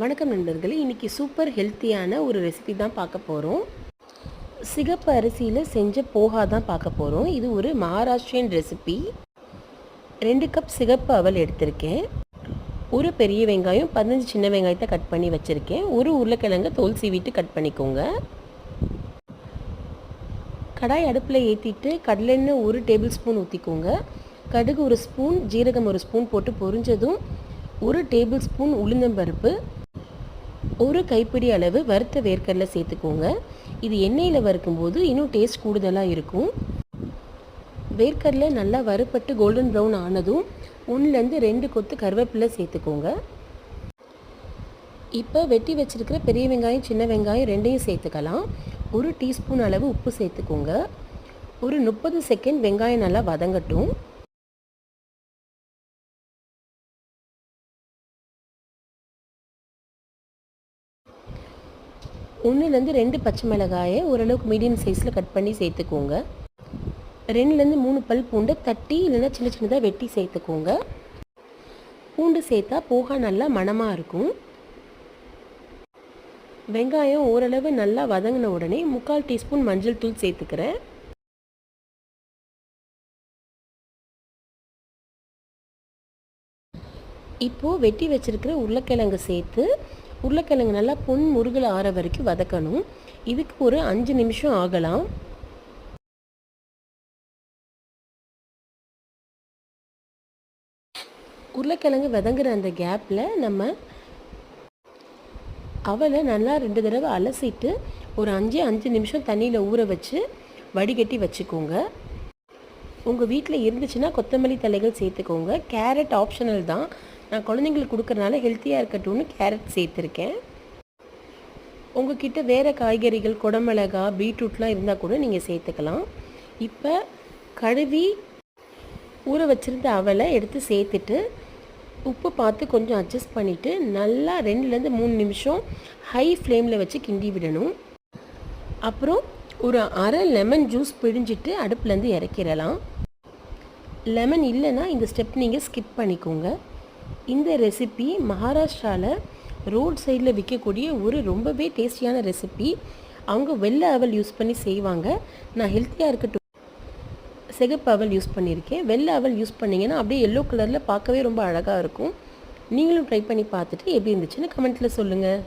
வணக்கம் நண்பர்களே இன்றைக்கி சூப்பர் ஹெல்த்தியான ஒரு ரெசிபி தான் பார்க்க போகிறோம் சிகப்பு அரிசியில் செஞ்ச போகா தான் பார்க்க போகிறோம் இது ஒரு மகாராஷ்டிரியன் ரெசிபி ரெண்டு கப் சிகப்பு அவல் எடுத்திருக்கேன். ஒரு பெரிய வெங்காயம் பதினஞ்சு சின்ன வெங்காயத்தை கட் பண்ணி வச்சுருக்கேன். ஒரு உருளைக்கிழங்கு தோல் சீவிட்டு கட் பண்ணிக்கோங்க. கடாய் அடுப்பில் ஏற்றிட்டு கடலெண்ணெய் ஒரு டேபிள் ஸ்பூன் ஊற்றிக்கோங்க கடுகு ஒரு ஸ்பூன் ஜீரகம் ஒரு ஸ்பூன் போட்டு பொரிஞ்சதும் ஒரு டேபிள் ஸ்பூன் உளுந்தம்பருப்பு ஒரு கைப்பிடி அளவு வறுத்த வேர்க்கடலை சேர்த்துக்கோங்க. இது எண்ணெயில் வறுக்கும்போது இன்னும் டேஸ்ட் கூடுதலாக இருக்கும். வேர்க்கடலை நல்லா வறுப்பட்டு கோல்டன் ப்ரௌன் ஆனதும் ஒன்றுலேருந்து ரெண்டு கொத்து கருவேப்பிலை சேர்த்துக்கோங்க. இப்போ வெட்டி வச்சுருக்கிற பெரிய வெங்காயம் சின்ன வெங்காயம் ரெண்டையும் சேர்த்துக்கலாம். ஒரு டீஸ்பூன் அளவு உப்பு சேர்த்துக்கோங்க. ஒரு முப்பது செகண்ட் வெங்காயம் நல்லா வதங்கட்டும். ஒன்றுலேருந்து ரெண்டு பச்சை மிளகாயை ஓரளவுக்கு மீடியம் சைஸில் கட் பண்ணி சேர்த்துக்கோங்க. ரெண்டுலேருந்து மூணு பல் பூண்டை தட்டி இல்லைன்னா சின்ன சின்னதாக வெட்டி சேர்த்துக்கோங்க. பூண்டு சேர்த்தா போகா நல்லா மணமாக இருக்கும். வெங்காயம் ஓரளவு நல்லா வதங்கின உடனே முக்கால் டீஸ்பூன் மஞ்சள் தூள் சேர்த்துக்கிறேன். இப்போது வெட்டி வச்சுருக்கிற உருளைக்கிழங்கு சேர்த்து உருளைக்கிழங்கு நல்லா பொன் முருகல் ஆற வரைக்கும் வதக்கணும். இதுக்கு ஒரு அஞ்சு நிமிஷம் ஆகலாம். உருளைக்கிழங்கு வதங்குற அந்த கேப்பில் நம்ம அவளை நல்லா ரெண்டு தடவை அலசிட்டு ஒரு அஞ்சு அஞ்சு நிமிஷம் தண்ணியில் ஊற வச்சு வடிகட்டி வச்சுக்கோங்க. உங்கள் வீட்டில் இருந்துச்சுன்னா கொத்தமல்லி தலைகள் சேர்த்துக்கோங்க. கேரட் ஆப்ஷனல் தான். நான் குழந்தைங்களுக்கு கொடுக்கறனால ஹெல்த்தியாக இருக்கட்டும்னு கேரட் சேர்த்துருக்கேன். உங்ககிட்ட வேறு காய்கறிகள் குடமிளகா பீட்ரூட்லாம் இருந்தால் கூட நீங்கள் சேர்த்துக்கலாம். இப்போ கழுவி ஊற வச்சுருந்த அவலை எடுத்து சேர்த்துட்டு உப்பு பார்த்து கொஞ்சம் அட்ஜஸ்ட் பண்ணிவிட்டு நல்லா ரெண்டுலேருந்து மூணு நிமிஷம் ஹை ஃப்ளேமில் வச்சு கிண்டி விடணும். அப்புறம் ஒரு அரை லெமன் ஜூஸ் பிழிஞ்சிட்டு அடுப்புலேருந்து இறக்கிடலாம். லெமன் இல்லைன்னா இந்த ஸ்டெப் நீங்கள் ஸ்கிப் பண்ணிக்கோங்க. இந்த ரெசிபி மகாராஷ்டிராவில் ரோட் சைடில் விற்கக்கூடிய ஒரு ரொம்பவே டேஸ்டியான ரெசிபி அவங்க வெள்ளை அவல் யூஸ் பண்ணி செய்வாங்க. நான் ஹெல்த்தியாக இருக்கட்டும். சிகப்பு அவல் யூஸ் பண்ணியிருக்கேன். வெள்ளை அவல் யூஸ் பண்ணிங்கன்னா அப்படியே எல்லோ கலரில் பார்க்கவே ரொம்ப அழகாக இருக்கும். நீங்களும் ட்ரை பண்ணி பார்த்துட்டு எப்படி இருந்துச்சுன்னு கமெண்ட்டில் சொல்லுங்கள்